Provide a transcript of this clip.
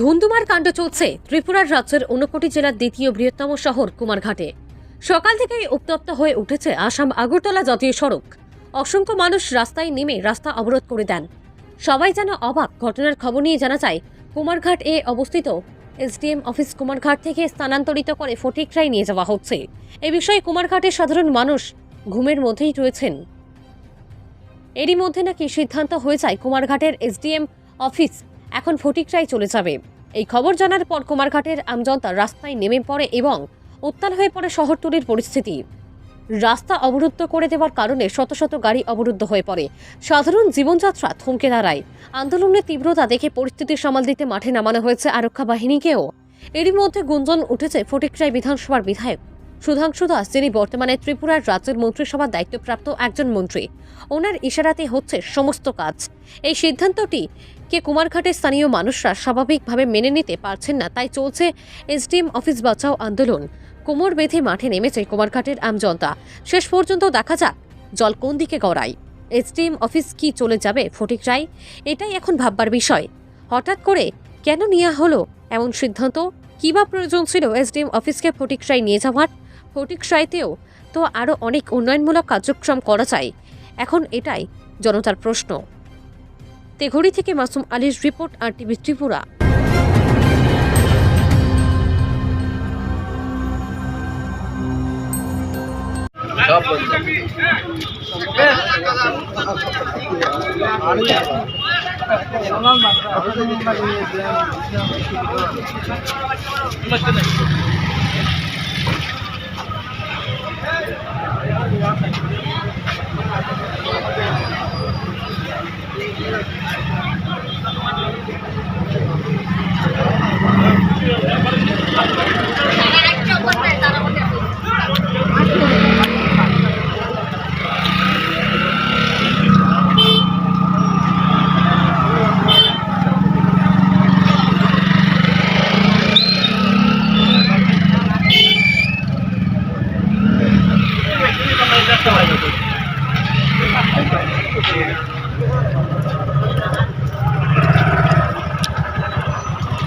ধুন্ধুমার কাণ্ড চলছে ত্রিপুরার রাজ্যের ঊনকোটি জেলার দ্বিতীয় বৃহত্তম শহর কুমারঘাটে। সকাল থেকেই উত্তপ্ত হয়ে উঠেছে আসাম আগরতলা জাতীয় সড়ক। অসংখ্য মানুষ রাস্তায় নেমে রাস্তা অবরোধ করে দেন। সবাই যেন অবাক, ঘটনার খবর নিয়ে জানা যায়, কুমারঘাট এ অবস্থিত এসডিএম অফিস কুমারঘাট থেকে স্থানান্তরিত করে ফটিকরাই নিয়ে যাওয়া হচ্ছে। এ বিষয়ে কুমারঘাটের সাধারণ মানুষ ঘুমের মধ্যেই রয়েছেন। এরই মধ্যে নাকি সিদ্ধান্ত হয়ে যায় কুমারঘাটের এসডিএম অফিস এখন ফটিকরাই চলে যাবে। এই খবর জানার পর কুমারঘাটের আমজনতা রাস্তায় নেমে পড়ে এবং উত্তাল হয়ে পড়ে শহরতলির পরিস্থিতি। রাস্তা অবরুদ্ধ করে দেওয়ার কারণে শত শত গাড়ি অবরুদ্ধ হয়ে পড়ে। সাধারণ জীবনযাত্রা থমকে দাঁড়ায়। আন্দোলনের তীব্রতা দেখে পরিস্থিতি সামাল দিতে মাঠে নামানো হয়েছে আরক্ষা বাহিনীকেও। এরই মধ্যে গুঞ্জন উঠেছে ফটিকরাই বিধানসভার বিধায়ক। সুধাংশু দাস, যিনি বর্তমানে ত্রিপুরার রাজ্যের মন্ত্রিসভার দায়িত্বপ্রাপ্ত একজন মন্ত্রী। ওনার ইশারাতে হচ্ছে সমস্ত কাজ। এই সিদ্ধান্তটি কে কুমারঘাটের স্থানীয় মানুষরা স্বাভাবিকভাবে মেনে নিতে পারছেন না, তাই চলছে এসডিএম অফিস বাঁচাও আন্দোলন। কোমর বেঁধে মাঠে নেমেছে কুমারঘাটের আমজনতা শেষ পর্যন্ত দেখা যাক জল কোন দিকে গড়ায়। এসডিএম অফিস কি চলে যাবে ফটিক রায়? এটাই এখন ভাববার বিষয়। হঠাৎ করে কেন নেওয়া হলো এমন সিদ্ধান্ত? কী বা প্রয়োজন ছিল এসডিএম অফিসকে ফটিক নিয়ে যাওয়ার? ফটিক তো আরও অনেক উন্নয়নমূলক কার্যক্রম করা যায় এখন এটাই জনতার প্রশ্ন। তেঘড়ি থেকে মাসুম আলীর রিপোর্ট আর টিভি ত্রিপুরা।